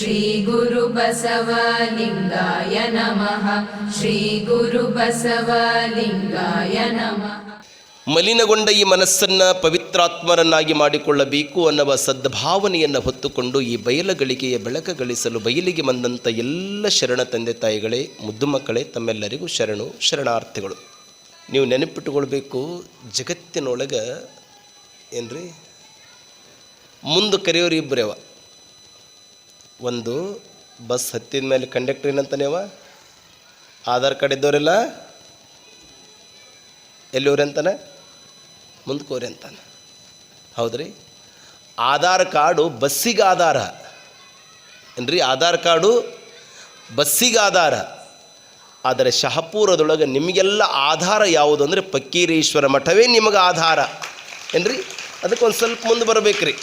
श्रीगुरुबसवलिङ्गाय नमः श्रीगुरुबसवलिङ्गाय नमः ಮಲಿನಗೊಂಡ ಈ ಮನಸ್ಸನ್ನು ಪವಿತ್ರಾತ್ಮರನ್ನಾಗಿ ಮಾಡಿಕೊಳ್ಳಬೇಕು ಅನ್ನುವ ಸದ್ಭಾವನೆಯನ್ನು ಹೊತ್ತುಕೊಂಡು ಈ ಬಯಲಗಳಿಗೆಯ ಬೆಳಕ ಗಳಿಸಲು ಬಯಲಿಗೆ ಬಂದಂಥ ಎಲ್ಲ ಶರಣ ತಂದೆ ತಾಯಿಗಳೇ ಮುದ್ದು ಮಕ್ಕಳೇ ತಮ್ಮೆಲ್ಲರಿಗೂ ಶರಣು ಶರಣಾರ್ಥಿಗಳು ನೀವು ನೆನಪಿಟ್ಟುಕೊಳ್ಬೇಕು ಜಗತ್ತಿನೊಳಗೆ ಏನ್ರಿ ಮುಂದೆ ಕರೆಯೋರು ಇಬ್ಬರೇವ ಒಂದು ಬಸ್ ಹತ್ತಿದ ಮೇಲೆ ಕಂಡಕ್ಟರ್ ಏನಂತಾನೇವ ಆಧಾರ್ ಕಾರ್ಡ್ ಇದ್ದವರೆಲ್ಲ ಎಲ್ಲಿವ್ರಿ ಅಂತಾನೆ? ಮುಂದ್ಕೋರಿ ಅಂತಾನೆ. ಹೌದ್ರಿ? ಆಧಾರ್ ಕಾರ್ಡು ಬಸ್ಸಿಗೆ ಆಧಾರ. ಏನ್ರಿ? ಆಧಾರ್ ಕಾರ್ಡು ಬಸ್ಸಿಗೆ ಆಧಾರ. ಆದರೆ ಶಹಪೂರದೊಳಗೆ ನಿಮಗೆಲ್ಲ ಆಧಾರ ಯಾವುದು ಅಂದರೆ ಪಕ್ಕೀರೇಶ್ವರ ಮಠವೇ ನಿಮಗೆ ಆಧಾರ. ಏನ್ರಿ? ಅದಕ್ಕೆ ಒಂದು ಸ್ವಲ್ಪ ಮುಂದೆ ಬರಬೇಕ್ರಿ.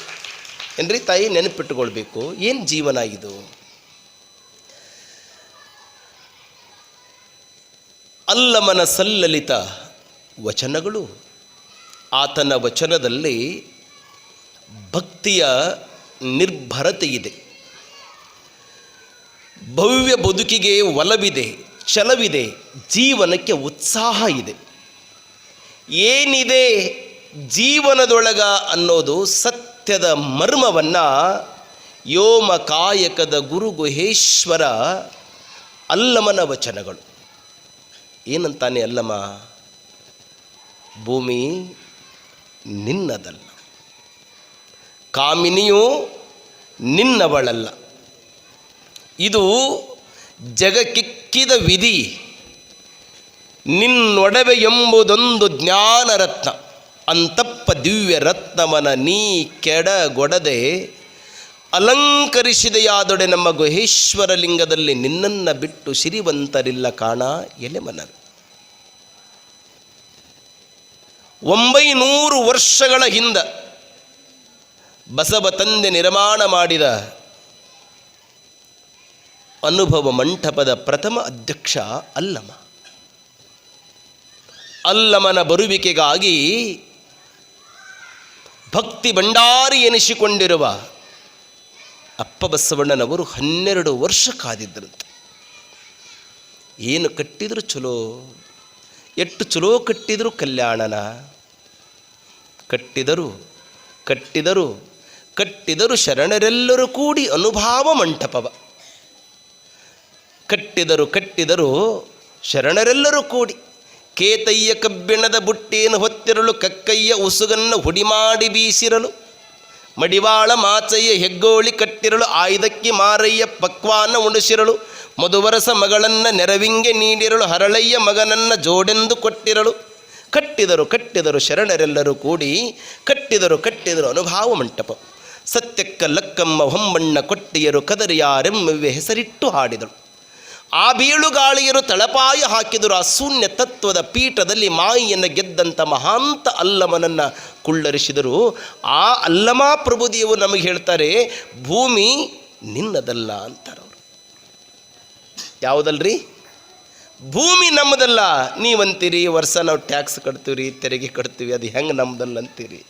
ಏನ್ರಿ ತಾಯಿ ನೆನಪಿಟ್ಟುಕೊಳ್ಬೇಕು, ಏನು ಜೀವನ ಇದು? ಅಲ್ಲಮನ ಸಲ್ಲಲಿತ ವಚನಗಳು. ಆತನ ವಚನದಲ್ಲಿ ಭಕ್ತಿಯ ನಿರ್ಭರತೆ ಇದೆ ಭವ್ಯ ಬದುಕಿಗೆ ಒಲವಿದೆ ಛಲವಿದೆ ಜೀವನಕ್ಕೆ ಉತ್ಸಾಹ ಇದೆ. ಏನಿದೆ ಜೀವನದೊಳಗ ಅನ್ನೋದು ಸತ್ಯದ ಮರ್ಮವನ್ನು ಯೋಮ ಕಾಯಕದ ಗುರು ಗುಹೇಶ್ವರ ಅಲ್ಲಮನ ವಚನಗಳು. ಏನಂತಾನೆ ಅಲ್ಲಮ್ಮ ಭೂಮಿ ನಿನ್ನದಲ್ಲ. ಕಾಮಿನಿಯು ನಿನ್ನವಳಲ್ಲ. ಇದು ಜಗಕ್ಕಿಕ್ಕಿದ ವಿಧಿ. ನಿನ್ನೊಡವೆ ಎಂಬುದೊಂದು ಜ್ಞಾನರತ್ನ. ಅಂತಪ್ಪ ದಿವ್ಯ ರತ್ನವನ ನೀ ಕೆಡಗೊಡದೆ ಅಲಂಕರಿಸಿದೆಯಾದೊಡೆ ನಮ್ಮ ಗುಹೇಶ್ವರ ಲಿಂಗದಲ್ಲಿ ನಿನ್ನನ್ನು ಬಿಟ್ಟು ಸಿರಿವಂತರಿಲ್ಲ ಕಾಣ ಎಲೆಮನರು ಒಂಬೈನೂರು ವರ್ಷಗಳ ಹಿಂದ ಬಸವ ತಂದೆ ನಿರ್ಮಾಣ ಮಾಡಿದ ಅನುಭವ ಮಂಟಪದ ಪ್ರಥಮ ಅಧ್ಯಕ್ಷ ಅಲ್ಲಮ ಅಲ್ಲಮನ ಬರುವಿಕೆಗಾಗಿ ಭಕ್ತಿ ಭಂಡಾರಿ ಎನಿಸಿಕೊಂಡಿರುವ ಅಪ್ಪ ಬಸವಣ್ಣನವರು ಹನ್ನೆರಡು ವರ್ಷ ಕಾದಿದ್ದರಂತೆ ಏನು ಕಟ್ಟಿದ್ರು ಚಲೋ, ಎಷ್ಟು ಚಲೋ ಕಟ್ಟಿದರೂ ಕಲ್ಯಾಣನ. ಕಟ್ಟಿದರು ಕಟ್ಟಿದರು ಕಟ್ಟಿದರು ಶರಣರೆಲ್ಲರೂ ಕೂಡಿ ಅನುಭಾವ ಮಂಟಪವ. ಕಟ್ಟಿದರು ಕಟ್ಟಿದರು ಶರಣರೆಲ್ಲರೂ ಕೂಡಿ ಕೇತಯ್ಯ ಕಬ್ಬಿಣದ ಬುಟ್ಟೇನು ಹೊತ್ತಿರಲು ಕಕ್ಕಯ್ಯ ಉಸುಗನ್ನು ಹುಡಿ ಮಾಡಿ ಬೀಸಿರಲು, ಮಡಿವಾಳ ಮಾಚಯ್ಯ ಹೆಗ್ಗೋಳಿ ಕಟ್ಟಿರಲು ಆಯುಧಕ್ಕೆ ಮಾರಯ್ಯ ಪಕ್ವಾನ ಉಣಿಸಿರಳು ಮಧುವರಸ ಮಗಳನ್ನ ನೆರವಿಂಗೆ ನೀಡಿರಳು ಹರಳಯ್ಯ ಮಗನನ್ನ ಜೋಡೆಂದು ಕೊಟ್ಟಿರಳು ಕಟ್ಟಿದರು ಕಟ್ಟಿದರು ಶರಣರೆಲ್ಲರೂ ಕೂಡಿ, ಕಟ್ಟಿದರು ಕಟ್ಟಿದರು ಅನುಭಾವ ಮಂಟಪ. ಸತ್ಯಕ್ಕ ಲಕ್ಕಮ್ಮ ಹೊಂಬಣ್ಣ ಕೊಟ್ಟಿಯರು ಕದರಿಯಾರೆಮ್ಮವೆ ಹೆಸರಿಟ್ಟು ಹಾಡಿದಳು ಆ ಬೀಳುಗಾಳಿಯರು ತಳಪಾಯ ಹಾಕಿದರು ಆ ಶೂನ್ಯ ತತ್ವದ ಪೀಠದಲ್ಲಿ ಮಾಯಿಯನ್ನು ಗೆದ್ದಂಥ ಮಹಾಂತ ಅಲ್ಲಮನನ್ನು ಕುಳ್ಳರಿಸಿದರು. ಆ ಅಲ್ಲಮ ಪ್ರಭುದೇವರು ನಮಗೆ ಹೇಳ್ತಾರೆ, ಭೂಮಿ ನಿನ್ನದಲ್ಲ ಅಂತಾರವರು ಯಾವುದಲ್ರಿ? ಭೂಮಿ ನಮ್ಮದಲ್ಲ. ನೀವಂತೀರಿ, ವರ್ಷ ನಾವು ಟ್ಯಾಕ್ಸ್ ಕಟ್ತೀವಿ ತೆರಿಗೆ ಕಟ್ತೀವಿ ಅದು ಹೆಂಗೆ ನಮ್ಮದಲ್ಲ ಅಂತೀರಿ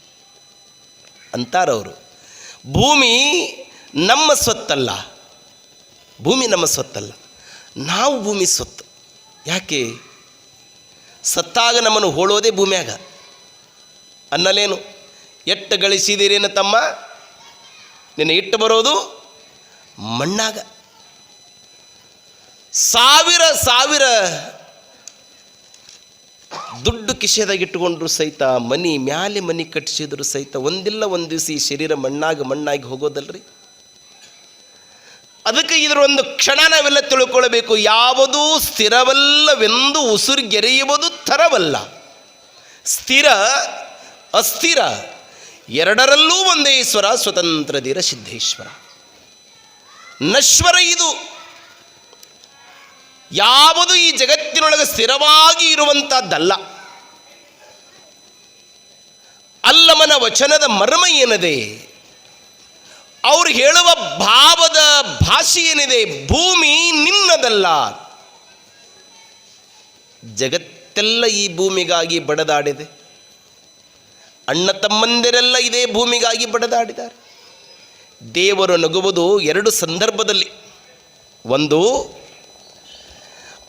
ಅಂತಾರವರು ಭೂಮಿ ನಮ್ಮ ಸ್ವತ್ತಲ್ಲ. ಭೂಮಿ ನಮ್ಮ ಸ್ವತ್ತಲ್ಲ. ನಾವು ಭೂಮಿ ಸ್ವತ್ತು ಯಾಕೆ? ಸತ್ತಾಗ ನಮ್ಮನ್ನು ಹೋಳೋದೇ ಭೂಮಿಯಾಗ. ಅನ್ನಲೇನು? ಎಟ್ಟು ಗಳಿಸಿದಿರೇನು ತಮ್ಮ? ನಿನ್ನ ಇಟ್ಟು ಬರೋದು ಮಣ್ಣಾಗ. ಸಾವಿರ ಸಾವಿರ ದುಡ್ಡು ಕಿಶೆದಾಗ ಇಟ್ಟುಕೊಂಡ್ರು ಸಹಿತ, ಮನಿ ಮ್ಯಾಲೆ ಮನಿ ಕಟ್ಟಿಸಿದ್ರು ಸಹಿತ, ಒಂದಿಲ್ಲ ಒಂದು ದಿವಸ ಈ ಶರೀರ ಮಣ್ಣಾಗ ಮಣ್ಣಾಗಿ ಹೋಗೋದಲ್ರಿ? ಇದರ ಒಂದು ಕ್ಷಣ ನಾವೆಲ್ಲ ತಿಳ್ಕೊಳ್ಬೇಕು. ಯಾವುದೂ ಸ್ಥಿರವಲ್ಲವೆಂದು ಉಸಿರುಗೆರೆಯುವುದು ಥರವಲ್ಲ. ಸ್ಥಿರ, ಅಸ್ಥಿರ, ಎರಡರಲ್ಲೂ ಒಂದೇ ಈಶ್ವರ ಸ್ವತಂತ್ರ ಧೀರ ಸಿದ್ಧೇಶ್ವರ ನಶ್ವರ ಇದು. ಯಾವುದು ಈ ಜಗತ್ತಿನೊಳಗೆ ಸ್ಥಿರವಾಗಿ ಇರುವಂಥದ್ದಲ್ಲ ಅಲ್ಲಮನ ವಚನದ ಮರ್ಮ ಏನಿದೆ? ಅವ್ರು ಹೇಳುವ ಭಾವದ ಭಾಷೆ ಏನಿದೆ? ಭೂಮಿ ನಿನ್ನದಲ್ಲ. ಜಗತ್ತೆಲ್ಲ ಈ ಭೂಮಿಗಾಗಿ ಬಡದಾಡಿದೆ. ಅಣ್ಣ ತಮ್ಮಂದಿರೆಲ್ಲ ಇದೇ ಭೂಮಿಗಾಗಿ ಬಡದಾಡಿದ್ದಾರೆ. ದೇವರು ನಗುವುದು ಎರಡು ಸಂದರ್ಭದಲ್ಲಿ. ಒಂದು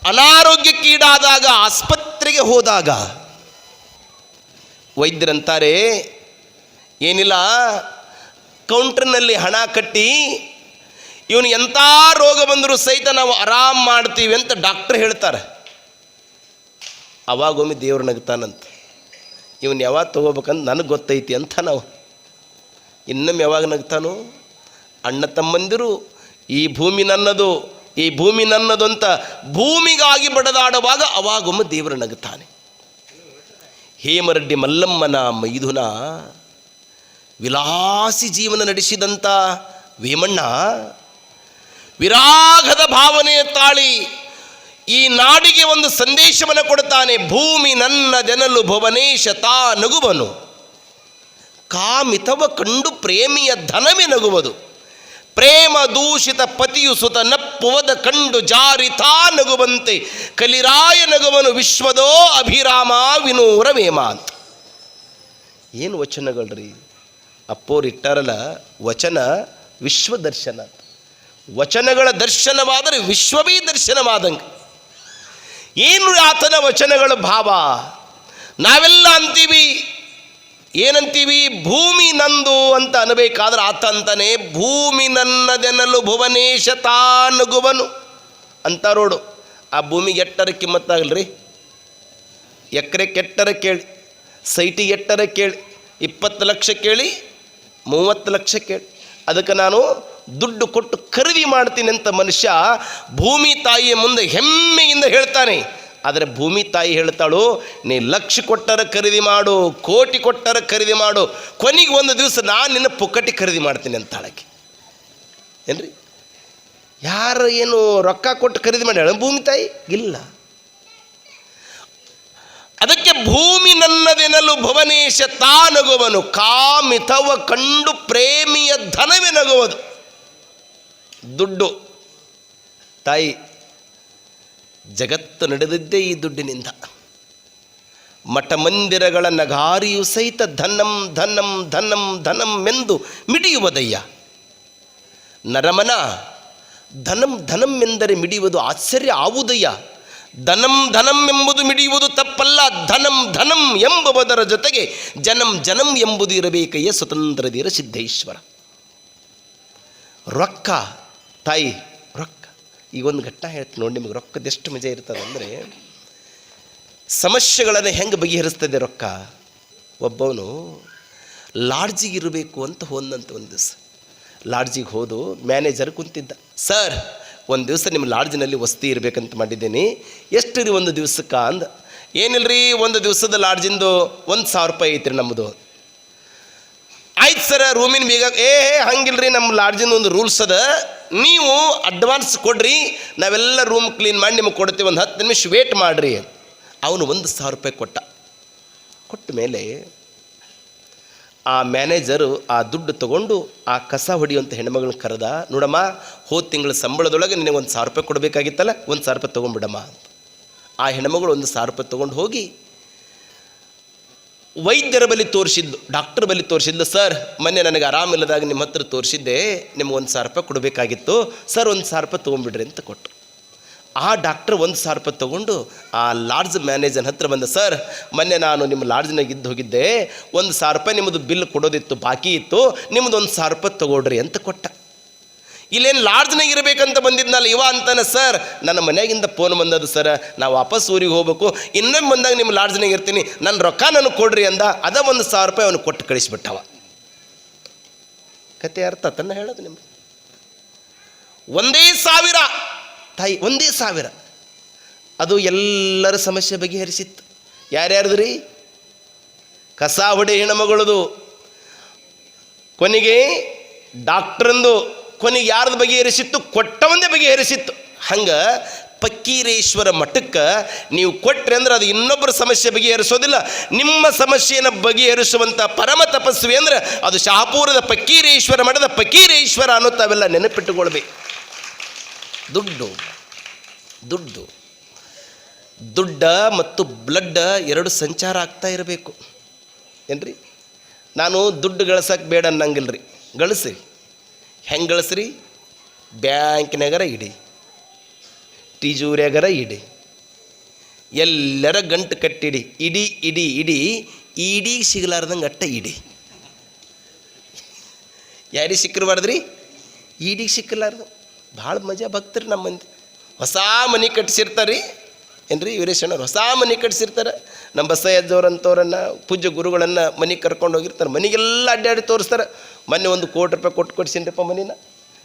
ಅನಾರೋಗ್ಯಕ್ಕೀಡಾದಾಗ ಆಸ್ಪತ್ರೆಗೆ ಹೋದಾಗ. ವೈದ್ಯರಂತಾರೆ, ಏನಿಲ್ಲ ಕೌಂಟ್ರ್ನಲ್ಲಿ ಹಣ ಕಟ್ಟಿ ಇವನು ಎಂಥ ರೋಗ ಬಂದರೂ ಸಹಿತ ನಾವು ಆರಾಮ್ ಮಾಡ್ತೀವಿ ಅಂತ ಡಾಕ್ಟ್ರ್ ಹೇಳ್ತಾರೆ. ಅವಾಗೊಮ್ಮೆ ದೇವ್ರು ನಗ್ತಾನಂತ. ಇವನು ಯಾವಾಗ ತೊಗೋಬೇಕಂತ ನನಗೆ ಗೊತ್ತೈತಿ ಅಂತ ನಾವು. ಇನ್ನೊಮ್ಮೆ ಯಾವಾಗ ನಗ್ತಾನು? ಅಣ್ಣ ತಮ್ಮಂದಿರು, ಈ ಭೂಮಿ ನನ್ನದು, ಈ ಭೂಮಿ ನನ್ನದು ಅಂತ ಭೂಮಿಗಾಗಿ ಬಡದಾಡುವಾಗ ಅವಾಗೊಮ್ಮೆ ದೇವರು ನಗ್ತಾನೆ. ಹೇಮರೆಡ್ಡಿ ಮಲ್ಲಮ್ಮನ ಮೈದುನ ವಿಲಾಸಿ ಜೀವನ ನಡೆಸಿದಂಥ ವೇಮಣ್ಣ ವಿರಾಗದ ಭಾವನೆಯ ತಾಳಿ ಈ ನಾಡಿಗೆ ಒಂದು ಸಂದೇಶವನ್ನು ಕೊಡ್ತಾನೆ ಭೂಮಿ ನನ್ನ ಜನಲು ಭುವನೇಶ ತಾ ನಗುವನು. ಕಾಮಿತವ ಕಂಡು ಪ್ರೇಮಿಯ ಧನವೇ ನಗುವುದು. ಪ್ರೇಮ ದೂಷಿತ ಪತಿಯು ಸುತ ನಪ್ಪುವದ ಕಂಡು ಜಾರಿತಾ ನಗುವಂತೆ. ಕಲಿರಾಯ ನಗುವನು ವಿಶ್ವದೋ ಅಭಿರಾಮ ವಿನೂರ ವೇಮ. ಅಂತ. ಏನು ವಚನಗಳ್ರಿ? ಅಪ್ಪೋರು ಇಟ್ಟಾರಲ್ಲ, ವಚನ ವಿಶ್ವ ದರ್ಶನ ವಚನಗಳ ದರ್ಶನವಾದರೆ ವಿಶ್ವವೇ ದರ್ಶನವಾದಂಗೆ. ಏನು ಆತನ ವಚನಗಳ ಭಾವ? ನಾವೆಲ್ಲ ಅಂತೀವಿ, ಏನಂತೀವಿ? ಭೂಮಿ ನಂದು ಅಂತ ಅನ್ಬೇಕಾದ್ರೆ ಆತ ಅಂತಾನೆ, ಭೂಮಿ ನನ್ನದೆನಲು ಭುವನೇಶ ತಾನುಗುವನು ಅಂತಾರೋಡು. ಆ ಭೂಮಿಗೆ ಎಟ್ಟರ ಕಿಮ್ಮತ್ತಾಗಲ್ರಿ ಎಕರೆ ಕೆಟ್ಟರ ಕೇಳಿ, ಸೈಟಿಗೆ ಎಟ್ಟರ ಕೇಳಿ, ಇಪ್ಪತ್ತು ಲಕ್ಷ ಕೇಳಿ ಮೂವತ್ತು ಲಕ್ಷಕ್ಕೆ. ಅದಕ್ಕೆ ನಾನು ದುಡ್ಡು ಕೊಟ್ಟು ಖರೀದಿ ಮಾಡ್ತೀನಿ ಅಂತ ಮನುಷ್ಯ ಭೂಮಿ ತಾಯಿಯ ಮುಂದೆ ಹೆಮ್ಮೆಯಿಂದ ಹೇಳ್ತಾನೆ. ಆದರೆ ಭೂಮಿ ತಾಯಿ ಹೇಳ್ತಾಳು, ನೀ ಲಕ್ಷ ಕೊಟ್ಟರೆ ಖರೀದಿ ಮಾಡು, ಕೋಟಿ ಕೊಟ್ಟರೆ ಖರೀದಿ ಮಾಡು, ಕೊನೆಗೆ ಒಂದು ದಿವಸ ನಾನು ನಿನ್ನ ಪುಕ್ಕಟಿ ಖರೀದಿ ಮಾಡ್ತೀನಿ ಅಂತಾಳಕ್ಕೆ ಏನ್ರಿ? ಯಾರು ಏನು ರೊಕ್ಕ ಕೊಟ್ಟು ಖರೀದಿ ಮಾಡ್ಯಾಳ ಭೂಮಿ ತಾಯಿ? ಇಲ್ಲ. ಅದಕ್ಕೆ ಭೂಮಿ ನನ್ನದೆನಲು ಭುವನೇಶ ತಾ ನಗುವನು ಕಾಮಿತವ ಕಂಡು ಪ್ರೇಮಿಯ ಧನವೇ ನಗುವುದು ದುಡ್ಡು. ತಾಯಿ, ಜಗತ್ತು ನಡೆದಿದ್ದೇ ಈ ದುಡ್ಡಿನಿಂದ. ಮಠ ಮಂದಿರಗಳ ನಗಾರಿಯು ಸಹಿತ ಧನಂ ಧನಂ ಧನಂ ಧನಂ ಎಂದು ಮಿಡಿಯುವುದಯ್ಯ. ನರಮನ, ಧನಂ ಧನಂ ಎಂದರೆ ಮಿಡಿಯುವುದು ಆಶ್ಚರ್ಯ ಆವುದಯ್ಯ. ಧನಂ ಧನಂ ಎಂಬುದು ಮಿಡಿಯುವುದು ತಪ್ಪಲ್ಲ, ಧನಂ ಧನಂ ಎಂಬುವುದರ ಜೊತೆಗೆ ಜನಂ ಜನಂ ಎಂಬುದು ಇರಬೇಕಯ್ಯ ಸ್ವತಂತ್ರ ದೀರ ಸಿದ್ದೇಶ್ವರ ರೊಕ್ಕ, ತಾಯಿ, ರೊಕ್ಕ. ಈ ಒಂದು ಘಟ್ಟ ಹೇಳ್ತೀನಿ ನೋಡಿ, ನಿಮಗೆ ರೊಕ್ಕದೆಷ್ಟು ಮಜಾ ಇರ್ತದೆ ಅಂದರೆ, ಸಮಸ್ಯೆಗಳನ್ನು ಹೆಂಗೆ ಬಗೆಹರಿಸ್ತದೆ ರೊಕ್ಕ? ಒಬ್ಬವನು ಲಾಡ್ಜಿಗೆ ಇರಬೇಕು ಅಂತ ಹೋದಂತ ಒಂದು ದಿವಸ. ಲಾಡ್ಜಿಗೆ ಹೋದು ಮ್ಯಾನೇಜರ್ ಕುಂತಿದ್ದ, ಸರ್ ಒಂದು ದಿವಸ ನಿಮ್ಮ ಲಾಡ್ಜಿನಲ್ಲಿ ವಸತಿ ಇರಬೇಕಂತ ಮಾಡಿದ್ದೀನಿ. ಎಷ್ಟು ರೀ ಒಂದು ದಿವಸಕ್ಕೆ ಅಂದ, ಏನಿಲ್ರಿ ಒಂದು ದಿವಸದ ಲಾಡ್ಜಿಂದು ಒಂದು ಸಾವಿರ ರೂಪಾಯಿ ಐತ್ರಿ ನಮ್ಮದು ಆಯ್ತು ಸರ, ರೂಮಿನ ಬೀಗ ಏ ಹಂಗಿಲ್ರಿ ನಮ್ಮ ಲಾಡ್ಜಿಂದು ಒಂದು ರೂಲ್ಸ್ ಅದ. ನೀವು ಅಡ್ವಾನ್ಸ್ ಕೊಡ್ರಿ, ನಾವೆಲ್ಲ ರೂಮ್ ಕ್ಲೀನ್ ಮಾಡಿ ನಿಮಗೆ ಕೊಡ್ತೀವಿ, ಒಂದು ಹತ್ತು ನಿಮಿಷ ವೇಟ್ ಮಾಡಿರಿ. ಅವನು ಒಂದು ಸಾವಿರ ರೂಪಾಯಿ ಕೊಟ್ಟ. ಕೊಟ್ಟ ಮೇಲೆ ಆ ಮ್ಯಾನೇಜರು ಆ ದುಡ್ಡು ತಗೊಂಡು ಆ ಕಸ ಹೊಡಿಯುವಂಥ ಹೆಣ್ಮಗಳನ್ನ ಕರೆದ, ನೋಡಮ್ಮ, ಹೋದ ತಿಂಗಳ ಸಂಬಳದೊಳಗೆ ನಿನಗೆ ಒಂದು ಸಾವಿರ ರೂಪಾಯಿ ಕೊಡಬೇಕಾಗಿತ್ತಲ್ಲ, ಒಂದು ಸಾವಿರ ರೂಪಾಯಿ ತೊಗೊಂಡ್ಬಿಡಮ್ಮ ಅಂತ. ಆ ಹೆಣ್ಮಗಳು ಒಂದು ಸಾವಿರ ರೂಪಾಯಿ ತೊಗೊಂಡು ಹೋಗಿ ವೈದ್ಯರ ಬಳಿ ತೋರಿಸಿದ್ದು ಡಾಕ್ಟರ್ ಬಳಿ ತೋರಿಸಿದ್ದು ಸರ್, ಮೊನ್ನೆ ನನಗೆ ಆರಾಮಿಲ್ಲದಾಗ ನಿಮ್ಮ ಹತ್ರ ತೋರಿಸಿದ್ದೆ, ನಿಮ್ಗೆ ಒಂದು ಸಾವಿರ ರೂಪಾಯಿ ಕೊಡಬೇಕಾಗಿತ್ತು, ಸರ್, ಒಂದು ಸಾವಿರ ರೂಪಾಯಿ ತೊಗೊಂಬಿಡ್ರಿ ಅಂತ ಕೊಟ್ಟು ಆ ಡಾಕ್ಟರ್ ಒಂದು ಸಾವಿರ ರೂಪಾಯಿ ತೊಗೊಂಡು ಆ ಲಾಡ್ಜ್ ಮ್ಯಾನೇಜರ್ ಹತ್ರ ಬಂದ, ಸರ್, ಮೊನ್ನೆ ನಾನು ನಿಮ್ಮ ಲಾಡ್ಜ್ನಾಗ ಇದ್ದು ಹೋಗಿದ್ದೆ. ಒಂದು ಸಾವಿರ ರೂಪಾಯಿ ನಿಮ್ಮದು ಬಿಲ್ ಕೊಡೋದಿತ್ತು, ಬಾಕಿ ಇತ್ತು. ನಿಮ್ಮದು ಒಂದು ಸಾವಿರ ರೂಪಾಯಿ ತೊಗೊಳ್ರಿ ಅಂತ ಕೊಟ್ಟ. ಇಲ್ಲೇನು ಲಾಡ್ಜ್ನಾಗ ಇರಬೇಕಂತ ಬಂದಿದ್ನಲ್ಲ ಇವ ಅಂತಾನೆ, ಸರ್, ನನ್ನ ಮನೆಯಾಗಿಂದ ಫೋನ್ ಬಂದದ್ದು, ಸರ್, ನಾವು ವಾಪಸ್ ಊರಿಗೆ ಹೋಗ್ಬೇಕು. ಇನ್ನೊಮ್ಮೆ ಬಂದಾಗ ನಿಮ್ಮ ಲಾಡ್ಜ್ನಾಗ ಇರ್ತೀನಿ. ನನ್ನ ರೊಕ್ಕ ನನಗೆ ಕೊಡ್ರಿ ಅಂದ. ಅದ ಒಂದು ಸಾವಿರ ರೂಪಾಯಿ ಅವನು ಕೊಟ್ಟು ಕಳಿಸ್ಬಿಟ್ಟವ. ಕತೆ ಅರ್ಥ ತನ್ನ ಹೇಳೋದು ನಿಮ್ಗೆ? ಒಂದೇ ಸಾವಿರ ತಾಯಿ ಒಂದೇ ಸಾವಿರ. ಅದು ಎಲ್ಲರ ಸಮಸ್ಯೆ ಬಗೆಹರಿಸಿತ್ತು. ಯಾರ್ಯಾರ್ದು ರೀ ಕಸ, ಹೊಡೆ, ಹೆಣ್ಮಗಳದು. ಕೊನೆಗೆ ಡಾಕ್ಟ್ರಂದು ಕೊನೆಗೆ ಯಾರ್ದು ಬಗೆಹರಿಸಿತ್ತು? ಕೊಟ್ಟವಂದೇ ಬಗೆಹರಿಸಿತ್ತು. ಹಂಗೆ ಪಕ್ಕೀರೇಶ್ವರ ಮಠಕ್ಕೆ ನೀವು ಕೊಟ್ರಿ ಅಂದ್ರೆ ಅದು ಇನ್ನೊಬ್ಬರ ಸಮಸ್ಯೆ ಬಗೆಹರಿಸೋದಿಲ್ಲ. ನಿಮ್ಮ ಸಮಸ್ಯೆಯನ್ನು ಬಗೆಹರಿಸುವಂಥ ಪರಮ ತಪಸ್ವಿ ಅಂದ್ರೆ ಅದು ಶಹಾಪುರದ ಪಕ್ಕೀರೇಶ್ವರ ಮಠದ ಪಕ್ಕೀರೇಶ್ವರ ಅನ್ನೋ ತಾವೆಲ್ಲ ನೆನಪಿಟ್ಟುಕೊಳ್ಬೇಕು. ದುಡ್ಡು ದುಡ್ಡು. ದುಡ್ಡ ಮತ್ತು ಬ್ಲಡ್ ಎರಡು ಸಂಚಾರ ಆಗ್ತಾ ಇರಬೇಕು. ಏನ್ರಿ? ನಾನು ದುಡ್ಡು ಗಳಿಸಕ್ಕೆ ಬೇಡ ಅನ್ನಂಗಿಲ್ಲ ರೀ ಗಳಿಸ್ರಿ. ಹೆಂಗೆ ಗಳಿಸ್ರಿ? ಬ್ಯಾಂಕ್ನಾಗರ ಇಡಿ. ಟಿಜೂರಿಯಾಗರ ಇಡಿ. ಎಲ್ಲರ ಗಂಟು ಕಟ್ಟಿಡಿ. ಇಡಿ ಇಡಿ ಇಡಿ. ಇಡೀ ಸಿಗಲಾರ್ದಂಗೆ ಅಟ್ಟ ಇಡಿ. ಯಾರಿಗೆ ಸಿಕ್ಕಿರ್ಬಾರ್ದ್ರಿ ಈಡಿಗೆ ಸಿಕ್ಕಲಾರ್ದು ಭಾಳ ಮಜಾ ಭಕ್ತರು ನಮ್ಮ ಮಂದಿ. ಹೊಸ ಮನೆ ಕಟ್ಸಿರ್ತಾರೆ. ರೀ ಏನ್ರಿ ವೀರೇಶಣ್ಣವ್ರು ಹೊಸ ಮನೆ ಕಟ್ಸಿರ್ತಾರೆ. ನಮ್ಮ ಬಸಯ್ಯದವ್ರಂಥವ್ರನ್ನು ಪೂಜ್ಯ ಗುರುಗಳನ್ನು ಮನೆಗೆ ಕರ್ಕೊಂಡು ಹೋಗಿರ್ತಾರೆ. ಮನೆಗೆಲ್ಲ ಅಡ್ಡಾಡಿ ತೋರಿಸ್ತಾರೆ. ಮೊನ್ನೆ ಒಂದು ಕೋಟಿ ರೂಪಾಯಿ ಕೊಟ್ಟು ಕೊಡ್ಸಿನ್ರಪ್ಪ ಮನೇನ.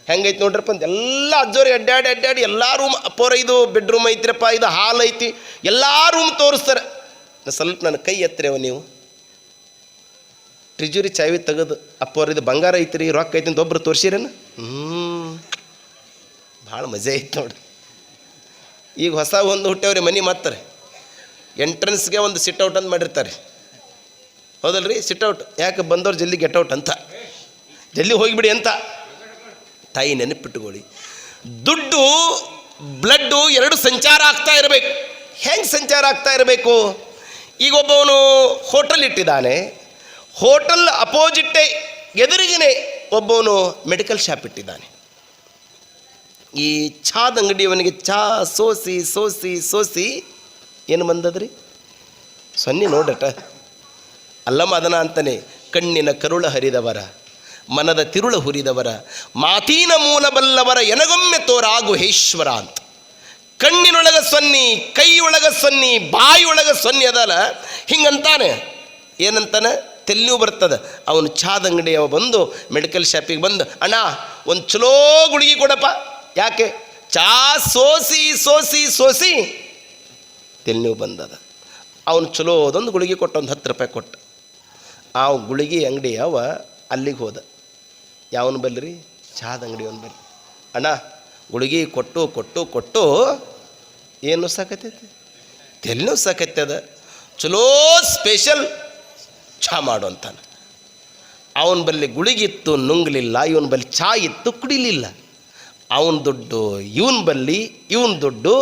ಹೆಂಗೈತೆ ನೋಡ್ರಪ್ಪ ಅಂತ ಎಲ್ಲ ಅಜ್ಜೋರಿಗೆ ಅಡ್ಡಾಡಿ ಅಡ್ಡಾಡಿ ಎಲ್ಲ ರೂಮ್ ಅಪ್ಪೋರ ಇದು ಬೆಡ್ರೂಮ್ ಐತ್ರಪ್ಪ, ಇದು ಹಾಲ್ ಐತಿ. ಎಲ್ಲ ರೂಮ್ ತೋರಿಸ್ತಾರೆ. ಸ್ವಲ್ಪ ನನ್ನ ಕೈ ಎತ್ತರೇವ ನೀವು? ಟ್ರಿಜುರಿ ಚಾವಿ ತೆಗೆದು ಅಪ್ಪೋರ ಇದು ಬಂಗಾರ ಐತ್ರಿ, ರೊಕ್ಕ ಐತಿ ಅಂತ ಒಬ್ಬರು ತೋರಿಸಿರೇನು? ಹ್ಞೂ ಭಾಳ ಮಜಾ ಐತೆ ನೋಡಿ ಈಗ ಹೊಸ ಒಂದು ಹುಟ್ಟೇವ್ರಿ ಮನೆ ಮಾತ್ತಾರೆ ಎಂಟ್ರೆನ್ಸ್ಗೆ ಒಂದು ಸಿಟ್ ಔಟ್ ಅಂತ ಮಾಡಿರ್ತಾರೆ. ಹೌದಲ್ರಿ? ಸಿಟ್ ಔಟ್ ಯಾಕೆ ಬಂದವ್ರು ಜಲ್ದಿ ಗೆಟ್ ಔಟ್ ಅಂತ? ಜಲ್ದಿ ಹೋಗಿಬಿಡಿ ಅಂತ. ತಾಯಿ ನೆನಪಿಟ್ಟುಕೊಳ್ಳಿ ದುಡ್ಡು ಬ್ಲಡ್ಡು ಎರಡು ಸಂಚಾರ ಆಗ್ತಾ ಇರಬೇಕು. ಹೆಂಗೆ ಸಂಚಾರ ಆಗ್ತಾ ಇರಬೇಕು? ಈಗ ಒಬ್ಬವನು ಹೋಟೆಲ್ ಇಟ್ಟಿದ್ದಾನೆ. ಹೋಟೆಲ್ ಅಪೋಸಿಟ್ಟೇ ಎದುರಿಗಿನೇ ಒಬ್ಬವನು ಮೆಡಿಕಲ್ ಶಾಪ್ ಇಟ್ಟಿದ್ದಾನೆ. ಈ ಚಾದ ಅಂಗಡಿಯವನಿಗೆ ಚಾ ಸೋಸಿ ಸೋಸಿ ಸೋಸಿ, ಏನು ಬಂದದ್ರಿ? ಸೊನ್ನೆ ನೋಡಟ. ಅಲ್ಲ ಮದನ ಅಂತಾನೆ, ಕಣ್ಣಿನ ಕರುಳ ಹರಿದವರ, ಮನದ ತಿರುಳ ಹುರಿದವರ, ಮಾತೀನ ಮೂಲ ಬಲ್ಲವರ ಎನಗೊಮ್ಮೆ ತೋರಾಗು ಹೇಶ್ವರ ಅಂತ. ಕಣ್ಣಿನೊಳಗ ಸೊನ್ನಿ, ಕೈಯೊಳಗ ಸೊನ್ನಿ ಬಾಯಿಯೊಳಗ ಸೊನ್ನಿ ಅದಲ್ಲ, ಹಿಂಗಂತಾನೆ. ಏನಂತಾನೆ? ತೆಲ್ಲಿಯೂ ಬರ್ತದೆ. ಅವನು ಚಾದ ಅಂಗಡಿಯವ ಬಂದು, ಮೆಡಿಕಲ್ ಶಾಪಿಗೆ ಬಂದು, ಅಣ್ಣ, ಒಂದು ಚಲೋ ಗುಳಿಗೆ ಕೊಡಪ್ಪ. ಯಾಕೆ? ಚಾ ಸೋಸಿ ಸೋಸಿ ಸೋಸಿ ತೆಲ್ಲಿನೂ ಬಂದದ. ಅವನು ಚಲೋದೊಂದು ಗುಳಿಗೆ ಕೊಟ್ಟ ಒಂದು ಹತ್ತು ರೂಪಾಯಿ ಕೊಟ್ಟ. ಆ ಗುಳಿಗೆ ಅಂಗಡಿ ಅವ ಅಲ್ಲಿಗೆ ಹೋದ. ಯಾವನು ಬಲ್ರಿ ಚಾದ ಅಂಗಡಿ ಅವನು ಬಲ್ಲಿ. ಅಣ್ಣ, ಗುಳಿಗೆ ಕೊಟ್ಟು ಕೊಟ್ಟು ಕೊಟ್ಟು ಏನು ಸಾಕತ್ತೈತಿ? ತೆಲಿನೂ ಸಾಕತ್ತದ ಚಲೋ ಸ್ಪೆಷಲ್ ಚಹಾ ಮಾಡು ಅಂತಾನೆ. ಅವನ ಬಲ್ಲಿ ಗುಳಿಗಿತ್ತು ನುಂಗ್ಲಿಲ್ಲ, ಇವನ ಬಲ್ಲಿ ಚಾ ಇತ್ತು ಕುಡಿಲಿಲ್ಲ. ಅವನ ದುಡ್ಡು ಇವನ್ ಬಲ್ಲಿ, ಇವನ್ ದುಡ್ಡು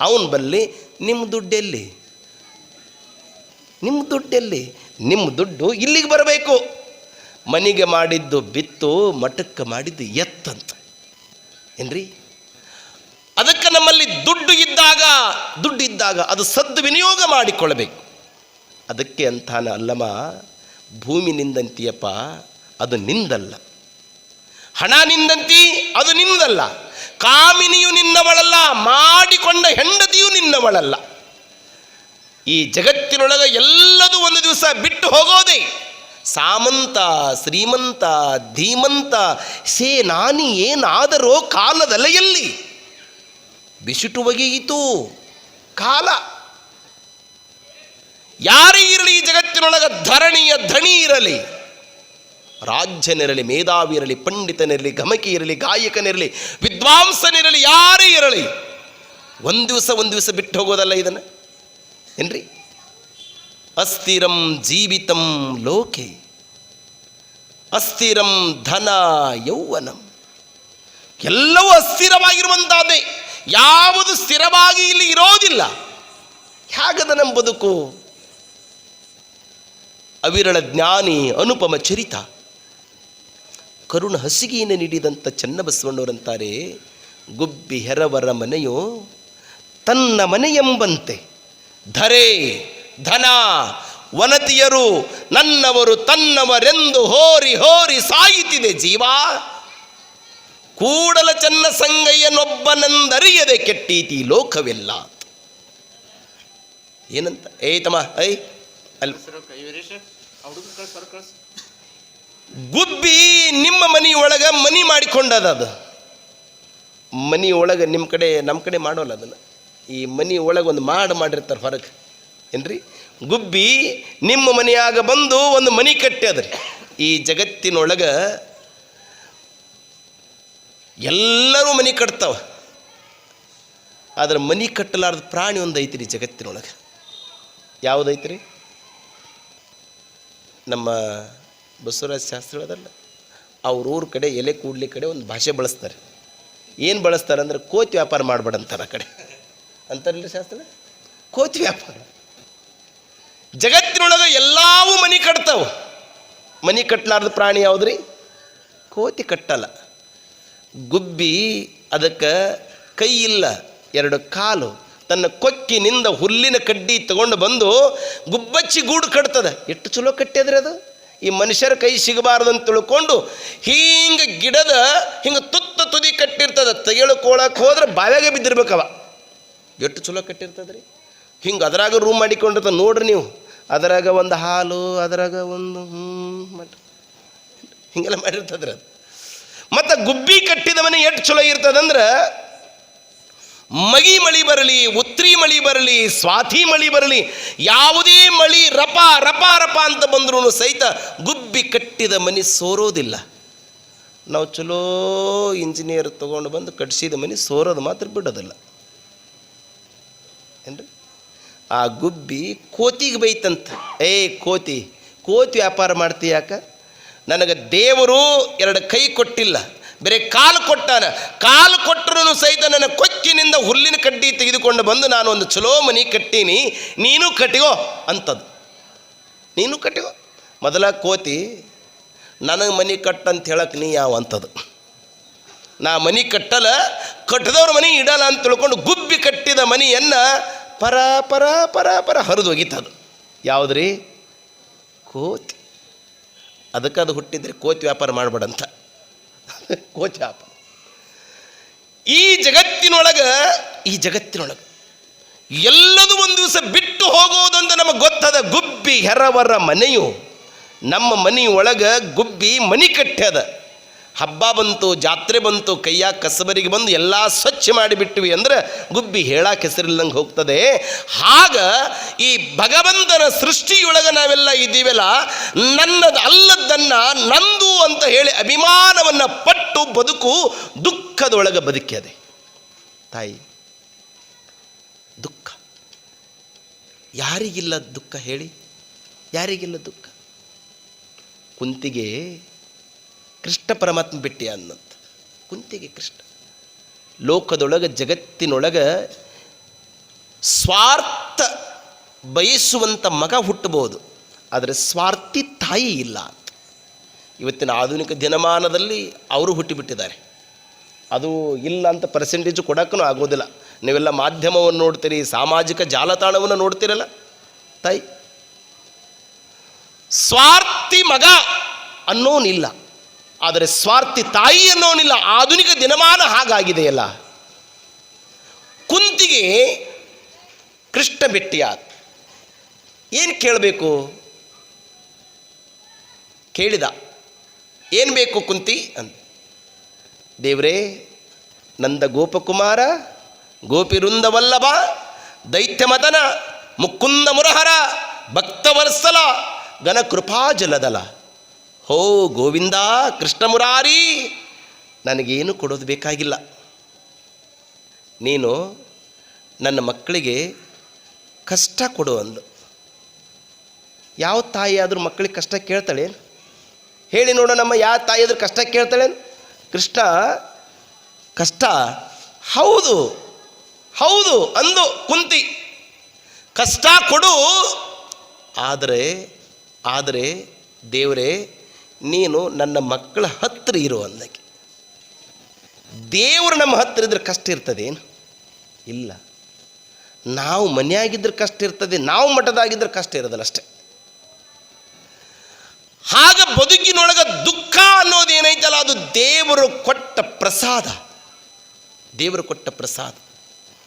ಅವನ ಬಲ್ಲಿ ನಿಮ್ಮ ದುಡ್ಡೆಲ್ಲಿ ನಿಮ್ಮ ದುಡ್ಡೆಲ್ಲಿ ನಿಮ್ಮ ದುಡ್ಡು ಇಲ್ಲಿಗೆ ಬರಬೇಕು. ಮನೆಗೆ ಮಾಡಿದ್ದು ಬಿತ್ತು, ಮಠಕ್ಕೆ ಮಾಡಿದ್ದು ಎತ್ತಂತ. ಏನ್ರಿ? ಅದಕ್ಕೆ ನಮ್ಮಲ್ಲಿ ದುಡ್ಡು ಇದ್ದಾಗ ದುಡ್ಡು ಇದ್ದಾಗ ಅದು ವಿನಿಯೋಗ ಮಾಡಿಕೊಳ್ಳಬೇಕು. ಅದಕ್ಕೆ ಅಂತಾನ ಅಲ್ಲಮ್ಮ ಭೂಮಿ ನಿಂದಂತೀಯಪ್ಪ ಅದು ನಿಂದಲ್ಲ. ಹಣ ನಿಂದಂತಿ ಅದು ನಿಂದಲ್ಲ. ಕಾಮಿನಿಯು ನಿನ್ನವಳಲ್ಲ, ಮಾಡಿಕೊಂಡ ಹೆಂಡತಿಯು ನಿನ್ನವಳಲ್ಲ. ಈ ಜಗತ್ತಿನೊಳಗೆ ಎಲ್ಲದೂ ಒಂದು ದಿವಸ ಬಿಟ್ಟು ಹೋಗೋದೇ. ಸಾಮಂತ, ಶ್ರೀಮಂತ, ಧೀಮಂತ, ಸೇ ನಾನಿ ಏನಾದರೋ ಕಾಲದಲೆಯಲ್ಲಿ. ಬಿಸಿಟು ಒಗೆಯಿತು ಕಾಲ. ಯಾರೇ ಇರಲಿ ಈ ಜಗತ್ತಿನೊಳಗ ಧರಣಿಯ ಧಣಿ ಇರಲಿ. ರಾಜ್ಯನಿರಲಿ ಮೇಧಾವಿರಲಿ ಪಂಡಿತನಿರಲಿ ಗಮಕಿ ಇರಲಿ ಗಾಯಕನಿರಲಿ, ವಿದ್ವಾಂಸನಿರಲಿ, ಯಾರೇ ಇರಲಿ, ಒಂದು ದಿವಸ ಒಂದು ದಿವಸ ಬಿಟ್ಟು ಹೋಗೋದಲ್ಲ ಇದನ್ನು? ಏನ್ರಿ? ಅಸ್ಥಿರಂ ಜೀವಿತಂ ಲೋಕೆ, ಅಸ್ಥಿರಂ ಧನ ಯೌವನಂ. ಎಲ್ಲವೂ ಅಸ್ಥಿರವಾಗಿರುವಂತಹದ್ದೇ ಯಾವುದು ಸ್ಥಿರವಾಗಿ ಇಲ್ಲಿ ಇರೋದಿಲ್ಲ. ಹೇಗದ ನಮ್ಮ ಬದುಕು ಅವಿರಳ ಜ್ಞಾನಿ ಅನುಪಮ ಚರಿತ. ಕರುಣ ಹಸಿಗೆಯನ್ನು ನೀಡಿದಂಥ ಚನ್ನಬಸವಣ್ಣವರಂತಾರೆ, ಗುಬ್ಬಿ ಹೆರವರ ಮನೆಯೋ, ತನ್ನ ಮನೆಯೆಂಬಂತೆ, ಧರೆ, ಧನ, ವನತಿಯರು ನನ್ನವರು ತನ್ನವರೆಂದು ಹೋರಿ ಹೋರಿ ಸಾಯಿತಿದೆ ಜೀವ. ಕೂಡಲ ಚನ್ನ ಸಂಗಯ್ಯನೊಬ್ಬನೆಂದರಿಯದೆ ಕೆಟ್ಟೀತಿ ಲೋಕವೆಲ್ಲ. ಏನಂತ? ಏ ತಮ್ಮ ಐ ಅಲ್ಲಿ ಗುಬ್ಬಿ ನಿಮ್ಮ ಮನೆಯೊಳಗೆ ಮನಿ ಮಾಡಿಕೊಂಡದ ಅದು. ಮನಿ ಒಳಗೆ ನಿಮ್ಮ ಕಡೆ ನಮ್ಮ ಕಡೆ ಮಾಡೋಲ್ಲ ಅದನ್ನು. ಈ ಮನಿ ಒಳಗೆ ಒಂದು ಮಾಡು ಮಾಡಿರ್ತಾರೆ ಹೊರಗೆ. ಏನ್ರಿ? ಗುಬ್ಬಿ ನಿಮ್ಮ ಮನೆಯಾಗ ಬಂದು ಒಂದು ಮನಿ ಕಟ್ಟ್ಯದ್ರಿ. ಈ ಜಗತ್ತಿನೊಳಗೆ ಎಲ್ಲರೂ ಮನಿ ಕಟ್ತಾವ. ಆದ್ರೆ ಮನಿ ಕಟ್ಟಲಾರ್ದ ಪ್ರಾಣಿ ಒಂದು ಐತ್ರಿ ಜಗತ್ತಿನೊಳಗೆ. ಯಾವುದೈತ್ರಿ ನಮ್ಮ ಬಸವರಾಜ ಶಾಸ್ತ್ರಿ ಅದಲ್ಲ. ಅವ್ರ ಊರ ಕಡೆ ಎಲೆ ಕೂಡ್ಲಿ ಕಡೆ ಒಂದು ಭಾಷೆ ಬಳಸ್ತಾರೆ. ಏನು ಬಳಸ್ತಾರೆ ಅಂದರೆ ಕೋತಿ ವ್ಯಾಪಾರ ಮಾಡ್ಬೇಡಂತಾರೆ ಆ ಕಡೆ. ಅಂತಾರಲ್ಲ ಶಾಸ್ತ್ರ? ಕೋತಿ ವ್ಯಾಪಾರ. ಜಗತ್ತಿನೊಳಗೆ ಎಲ್ಲವೂ ಮನಿ ಕಟ್ತಾವ. ಮನಿ ಕಟ್ಟಲಾರ್ದ ಪ್ರಾಣಿ ಯಾವುದ್ರಿ? ಕೋತಿ ಕಟ್ಟಲ್ಲ. ಗುಬ್ಬಿ, ಅದಕ್ಕೆ ಕೈ ಇಲ್ಲ, ಎರಡು ಕಾಲು. ತನ್ನ ಕೊಕ್ಕಿನಿಂದ ಹುಲ್ಲಿನ ಕಡ್ಡಿ ತಗೊಂಡು ಬಂದು ಗುಬ್ಬಚ್ಚಿ ಗೂಡು ಕಟ್ತದೆ. ಎಷ್ಟು ಚಲೋ ಕಟ್ಟಿದ್ರೆ ಅದು? ಈ ಮನುಷ್ಯರ ಕೈ ಸಿಗಬಾರ್ದು ಅಂತ ತಿಳ್ಕೊಂಡು ಹಿಂಗೆ ಗಿಡದ ಹಿಂಗೆ ತುತ್ತ ತುದಿ ಕಟ್ಟಿರ್ತದ ತೆಗೆಳ್ಕೊಳಕ್ಕೆ ಹೋದ್ರೆ ಬಾವ್ಯಾಗೆ ಬಿದ್ದಿರ್ಬೇಕವ. ಎಷ್ಟು ಚಲೋ ಕಟ್ಟಿರ್ತದ್ರಿ? ಹಿಂಗೆ ಅದ್ರಾಗ ರೂಮ್ ಮಾಡಿಕೊಂಡಿರ್ತದೆ ನೋಡ್ರಿ ನೀವು. ಅದರಾಗ ಒಂದು ಹಾಲು, ಅದರಾಗ ಒಂದು ಹ್ಞೂ ಹಿಂಗೆಲ್ಲ ಮಾಡಿರ್ತದ್ರಿ ಅದು. ಮತ್ತು ಗುಬ್ಬಿ ಕಟ್ಟಿದ ಮನೆ ಎಷ್ಟು ಚಲೋ ಇರ್ತದಂದ್ರೆ ಮಗಿ ಮಳಿ ಬರಲಿ, ಉತ್ರಿ ಮಳಿ ಬರಲಿ, ಸ್ವಾತಿ ಮಳಿ ಬರಲಿ, ಯಾವುದೇ ಮಳಿ ರಪ ರಪ ರಪ ಅಂತ ಬಂದ್ರೂ ಸಹಿತ ಗುಬ್ಬಿ ಕಟ್ಟಿದ ಮನೆ ಸೋರೋದಿಲ್ಲ. ನಾವು ಚಲೋ ಇಂಜಿನಿಯರ್ ತೊಗೊಂಡು ಬಂದು ಕಟ್ಸಿದ ಮನೆ ಸೋರೋದು ಮಾತ್ರ ಬಿಡೋದಿಲ್ಲ. ಏನ್ರಿ? ಆ ಗುಬ್ಬಿ ಕೋತಿಗೆ ಬೈತಂತ. ಏ ಕೋತಿ ಕೋತಿ ವ್ಯಾಪಾರ ಮಾಡ್ತೀಯಾಕ ನನಗೆ ದೇವರು ಎರಡು ಕೈ ಕೊಟ್ಟಿಲ್ಲ. ಬೇರೆ ಕಾಲು ಕೊಟ್ಟಾನ. ಕಾಲು ಕೊಟ್ಟರೂ ಸಹಿತ ನನ್ನ ಕೊಕ್ಕಿನಿಂದ ಹುಲ್ಲಿನ ಕಡ್ಡಿ ತೆಗೆದುಕೊಂಡು ಬಂದು ನಾನು ಒಂದು ಚಲೋ ಮನಿ ಕಟ್ಟೀನಿ, ನೀನು ಕಟ್ಟಿಗೋ ಅಂತದ್ದು. ನೀನು ಕಟ್ಟಿಗೋ. ಮೊದಲ ಕೋತಿ, ನನಗೆ ಮನಿ ಕಟ್ಟಂತ ಹೇಳಕ್ಕೆ ನೀ ಯಾವ ಅಂಥದ್ದು ನಾ ಮನಿ ಕಟ್ಟಲ ಕಟ್ಟದವ್ರ ಮನಿ ಇಡಲ್ಲ ಅಂತ ತಿಳ್ಕೊಂಡು ಗುಬ್ಬಿ ಕಟ್ಟಿದ ಮನೆಯನ್ನು ಪರ ಪರ ಪರ ಪರ ಹರಿದು ಅದು ಯಾವುದ್ರಿ? ಕೋತಿ. ಅದಕ್ಕೆ ಅದು ಹುಟ್ಟಿದ್ರೆ ಕೋತಿ ವ್ಯಾಪಾರ ಮಾಡಬೇಡಂತ. ವ್ಯಾಪಾರ ಈ ಜಗತ್ತಿನೊಳಗೆ ಈ ಜಗತ್ತಿನೊಳಗೆ ಎಲ್ಲದೂ ಒಂದು ದಿವಸ ಬಿಟ್ಟು ಹೋಗೋದಂತ ನಮಗೆ ಗೊತ್ತದ. ಗುಬ್ಬಿ, ಹೆರವರ ಮನೆಯು ನಮ್ಮ ಮನೆಯೊಳಗೆ ಗುಬ್ಬಿ ಮನಿ ಕಟ್ಟ್ಯದ ಹಬ್ಬ ಬಂತು, ಜಾತ್ರೆ ಬಂತು, ಕೈಯಾಗ ಕಸಬರಿಗೆ ಬಂದು ಎಲ್ಲ ಸ್ವಚ್ಛ ಮಾಡಿಬಿಟ್ವಿ ಅಂದರೆ ಗುಬ್ಬಿ ಹೇಳಕ್ಕೆ ಹೆಸರಿಲ್ಲಂಗೆ ಹೋಗ್ತದೆ. ಆಗ ಈ ಭಗವಂತನ ಸೃಷ್ಟಿಯೊಳಗೆ ನಾವೆಲ್ಲ ಇದ್ದೀವಲ್ಲ, ನನ್ನದು ಅಲ್ಲದನ್ನು ನಂದು ಅಂತ ಹೇಳಿ ಅಭಿಮಾನವನ್ನು ಪಟ್ಟು ಬದುಕು ದುಃಖದೊಳಗೆ ಬದುಕ್ಯದೆ ತಾಯಿ, ದುಃಖ. ಯಾರಿಗಿಲ್ಲ ದುಃಖ ಹೇಳಿ? ಯಾರಿಗಿಲ್ಲ ದುಃಖ? ಕುಂತಿಗೆ ಕೃಷ್ಣ ಪರಮಾತ್ಮ ಬಿಟ್ಟಿಯ ಅನ್ನಂತ ಕುಂತಿಗೆ ಕೃಷ್ಣ. ಲೋಕದೊಳಗೆ, ಜಗತ್ತಿನೊಳಗೆ ಸ್ವಾರ್ಥ ಬಯಸುವಂಥ ಮಗ ಹುಟ್ಟಬಹುದು. ಆದರೆ ಸ್ವಾರ್ಥಿ ತಾಯಿ ಇಲ್ಲ. ಇವತ್ತಿನ ಆಧುನಿಕ ದಿನಮಾನದಲ್ಲಿ ಅವರು ಹುಟ್ಟಿಬಿಟ್ಟಿದ್ದಾರೆ. ಅದು ಇಲ್ಲ ಅಂತ ಪರ್ಸೆಂಟೇಜ್ ಕೊಡೋಕ್ಕೂ ಆಗೋದಿಲ್ಲ. ನೀವೆಲ್ಲ ಮಾಧ್ಯಮವನ್ನು ನೋಡ್ತೀರಿ, ಸಾಮಾಜಿಕ ಜಾಲತಾಣವನ್ನು ನೋಡ್ತೀರಲ್ಲ? ತಾಯಿ. ಸ್ವಾರ್ಥಿ ಮಗ ಅನ್ನೋನಿಲ್ಲ. ಆದರೆ ಸ್ವಾರ್ಥಿ ತಾಯಿ ಅನ್ನೋನಿಲ್ಲ. ಆಧುನಿಕ ದಿನಮಾನ ಹಾಗಾಗಿದೆಯಲ್ಲ. ಕುಂತಿಗೆ ಕೃಷ್ಣ ಭೆಟ್ಟಿಯಾದ ಏನು ಕೇಳಬೇಕು? ಕೇಳಿದ. ಏನು ಬೇಕು ಕುಂತಿ? ಅಂತ ದೇವರೇ ನಂದ ಗೋಪಕುಮಾರ ಗೋಪಿರುಂದವಲ್ಲಭ ದೈತ್ಯ ದೈತ್ಯಮತನ ಮುಕುಂದ ಮುರಹರ, ಭಕ್ತವರ್ಸಲ ಘನ ಕೃಪಾಜಲದಲ ಹೋ ಗೋವಿಂದ ಕೃಷ್ಣ ಮುರಾರಿ, ನನಗೇನು ಕೊಡೋದು ಬೇಕಾಗಿಲ್ಲ. ನೀನು ನನ್ನ ಮಕ್ಕಳಿಗೆ ಕಷ್ಟ ಕೊಡು ಅಂದು. ಯಾವ ತಾಯಿ ಆದರೂ ಮಕ್ಕಳಿಗೆ ಕಷ್ಟ ಕೇಳ್ತಾಳೆ? ಹೇಳಿ ನೋಡು ನಮ್ಮ ಯಾವ ತಾಯಿ ಆದರೂ ಕಷ್ಟ ಕೇಳ್ತಾಳೆ? ಕೃಷ್ಣ, ಕಷ್ಟ? ಹೌದು ಹೌದು ಅಂದು ಕುಂತಿ. ಕಷ್ಟ ಕೊಡು, ಆದರೆ ಆದರೆ ದೇವರೇ ನೀನು ನನ್ನ ಮಕ್ಕಳ ಹತ್ತಿರ ಇರು ಅಂದಕ್ಕೆ. ದೇವರು ನಮ್ಮ ಹತ್ತಿರ ಇದ್ರೆ ಕಷ್ಟ ಇರ್ತದೇನು? ಇಲ್ಲ. ನಾವು ಮನೆಯಾಗಿದ್ರೆ ಕಷ್ಟ ಇರ್ತದೆ, ನಾವು ಮಠದಾಗಿದ್ರೆ ಕಷ್ಟ ಇರೋದಲ್ಲ ಅಷ್ಟೆ. ಆಗ ಬದುಕಿನೊಳಗೆ ದುಃಖ ಅನ್ನೋದು ಏನೈತಲ್ಲ, ಅದು ದೇವರು ಕೊಟ್ಟ ಪ್ರಸಾದ. ದೇವರು ಕೊಟ್ಟ ಪ್ರಸಾದ.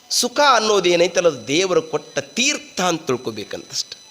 ಸುಖ ಅನ್ನೋದು ಏನೈತಲ್ಲ, ಅದು ದೇವರು ಕೊಟ್ಟ ತೀರ್ಥ ಅಂತ ತಿಳ್ಕೊಬೇಕಂತಷ್ಟೆ.